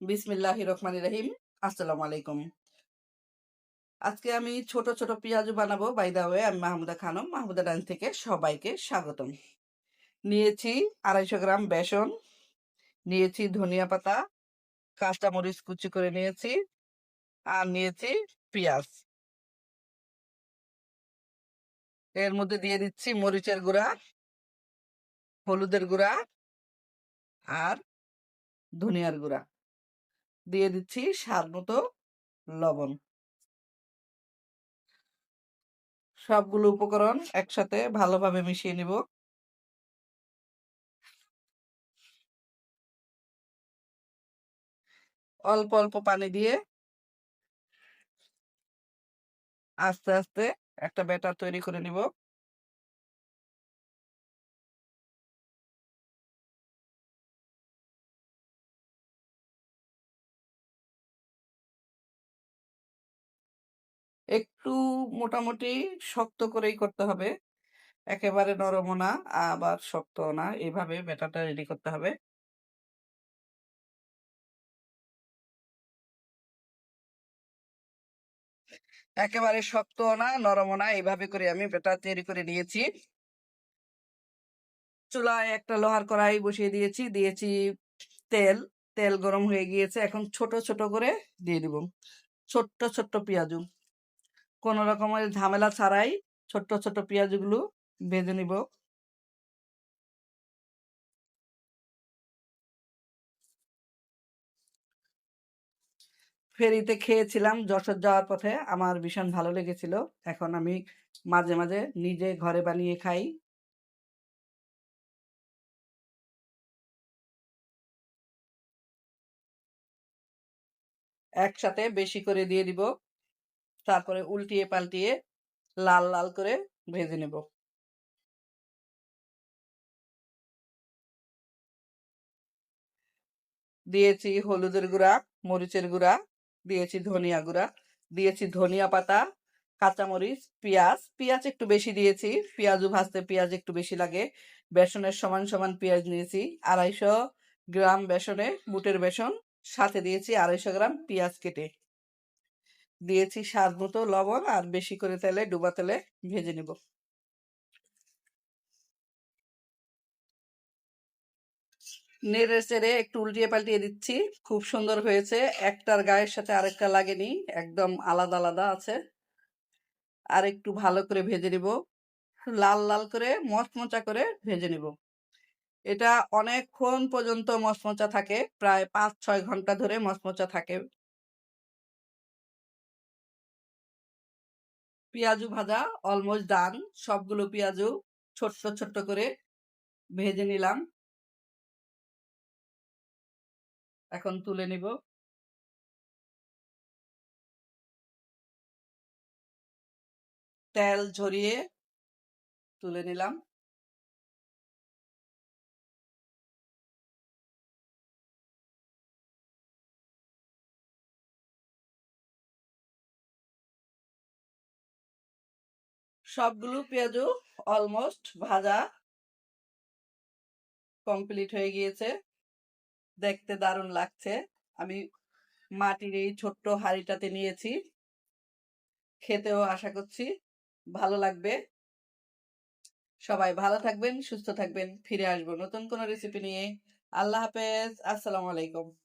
বিসমিল্লাহ রহমান রহিম। আসসালামু আলাইকুম। আজকে আমি ছোট ছোট পেঁয়াজু বানাবো। বাই দা আমি মাহমুদা খানম, মাহমুদা ডান থেকে সবাইকে স্বাগতম। নিয়েছি আড়াইশো গ্রাম বেসন, নিয়েছি ধনিয়া পাতা কাঁচা মরিচ কুচি করে নিয়েছি, আর নিয়েছি পেঁয়াজ। এর মধ্যে দিয়ে দিচ্ছি মরিচের গুঁড়া, হলুদের গুঁড়া, আর ধনিয়ার গুঁড়া। দিয়ে দিচ্ছি স্বাদ মতো লবণ। সবগুলো উপকরণ একসাথে ভালোভাবে মিশিয়ে নিব। অল্প অল্প পানি দিয়ে আস্তে আস্তে একটা ব্যাটার তৈরি করে নিব। একটু মোটামুটি শক্ত করেই করতে হবে। একেবারে নরমও না, আবার শক্ত না। এইভাবে ব্যাটারটা রেডি করতে হবে। একেবারে শক্ত না, নরমও না এইভাবে করে আমি ব্যাটার তৈরি করে নিয়েছি। চুলায় একটা লোহার কড়াই বসিয়ে দিয়েছি দিয়েছি তেল। তেল গরম হয়ে গিয়েছে। এখন ছোট ছোট করে দিয়ে দিব। ছোট্ট ছোট্ট পেঁয়াজু। কোনো রকমের ঝামেলা ছাড়াই ছোট্ট ছোট্ট পেঁয়াজগুলো ভেজে নিব। ফেরিতে খেয়েছিলাম যশোর যাওয়ার পথে, আমার ভীষণ ভালো লেগেছিল। এখন আমি মাঝে মাঝে নিজে ঘরে বানিয়ে খাই। একসাথে বেশি করে দিয়ে দিব। তারপরে উল্টিয়ে পাল্টিয়ে লাল লাল করে ভেজে নেব। দিয়েছি হলুদের গুঁড়া, মরিচের গুঁড়া, দিয়েছি ধনিয়া গুঁড়া, দিয়েছি ধনিয়া পাতা, কাঁচামরিচ, পেঁয়াজ। পেঁয়াজ একটু বেশি দিয়েছি, পেঁয়াজও ভাজতে পেঁয়াজ একটু বেশি লাগে। বেসনের সমান সমান পেঁয়াজ নিয়েছি, আড়াইশো গ্রাম বেসনে, বুটের বেসন, সাথে দিয়েছি আড়াইশো গ্রাম পেঁয়াজ কেটে। দিয়েছি স্বাদ মতো লবণ আর বেশি করে তেলে ডুবা তেলে ভেজে নিব। নেড়ে চেড়ে একটু উল্টিয়ে পাল্টিয়ে দিচ্ছি। খুব সুন্দর হয়েছে। একটার গায়ের সাথে আরেকটা লাগেনি। একদম আলাদা আলাদা আছে। আর একটু ভালো করে ভেজে নিব। লাল লাল করে মচমচা করে ভেজে নিব। এটা অনেকক্ষণ পর্যন্ত মচমচা থাকে। প্রায় পাঁচ ছয় ঘণ্টা ধরে মচমচা থাকে। পেঁয়াজু ভাজা অলমোস্ট ডান সবগুলো পেঁয়াজু ছোট্ট ছোট্ট করে ভেজে নিলাম। এখন তুলে নিব। তেল ঝরিয়ে তুলে নিলাম। সবগুলো পেঁয়াজু অলমোস্ট ভাজা কমপ্লিট হয়ে গিয়েছে। দেখতে দারুণ লাগছে। আমি মাটির এই ছোট্ট হাঁড়িটাতে নিয়েছি। খেতেও আশা করছি ভালো লাগবে। সবাই ভালো থাকবেন, সুস্থ থাকবেন। ফিরে আসব নতুন কোনো রেসিপি নিয়ে। আল্লাহ হাফেজ। আসসালামু আলাইকুম।